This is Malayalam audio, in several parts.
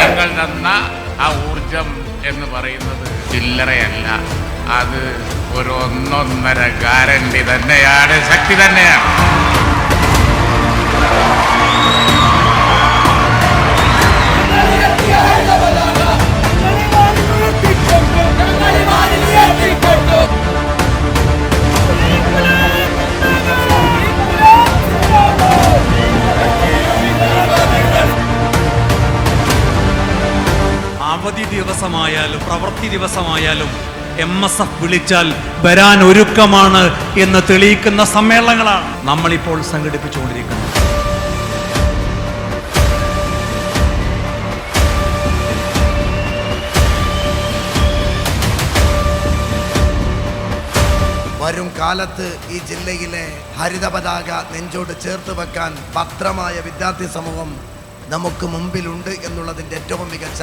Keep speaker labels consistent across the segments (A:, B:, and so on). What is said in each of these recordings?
A: നിങ്ങൾ തന്ന ആ ഊർജം എന്ന് പറയുന്നത് ചില്ലറയല്ല. അത് ഒരു ഒന്നൊന്നര ഗ്യാരണ്ടി തന്നെയാണ് ശക്തി തന്നെയാണ്.
B: അവധി ദിവസമായാലും പ്രവൃത്തി ദിവസമായാലും എം എസ് എഫ് വിളിച്ചാൽ വരാൻ ഒരുക്കമാണ് എന്ന് തെളിയിക്കുന്ന സമ്മേളനങ്ങളാണ് നമ്മളിപ്പോൾ സംഘടിപ്പിച്ചുകൊണ്ടിരിക്കുന്നത്.
C: വരും കാലത്ത് ഈ ജില്ലയിലെ ഹരിത പതാക നെഞ്ചോട് ചേർത്ത് വെക്കാൻ ഭദ്രമായ വിദ്യാർത്ഥി സമൂഹം നമുക്ക് മുമ്പിലുണ്ട് എന്നുള്ളതിന്റെ ഏറ്റവും മികച്ച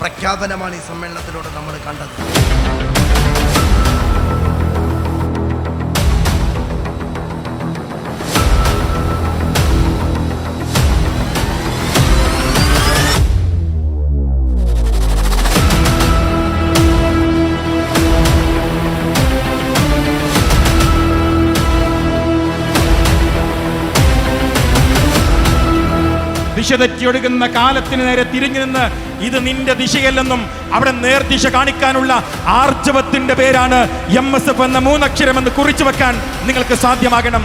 C: പ്രഖ്യാപനമാണ് ഈ സമ്മേളനത്തിലൂടെ നമ്മൾ കണ്ടത്.
D: ദിശ തെറ്റിയൊടുക്കുന്ന കാലത്തിന് നേരെ തിരിഞ്ഞു നിന്ന് ഇത് നിന്റെ ദിശയല്ലെന്നും അവിടെ നേർദിശ കാണിക്കാനുള്ള ആർജവത്തിന്റെ പേരാണ് എം എസ് എഫ് എന്ന മൂന്നക്ഷരമെന്ന് കുറിച്ചു വെക്കാൻ നിങ്ങൾക്ക് സാധ്യമാകണം.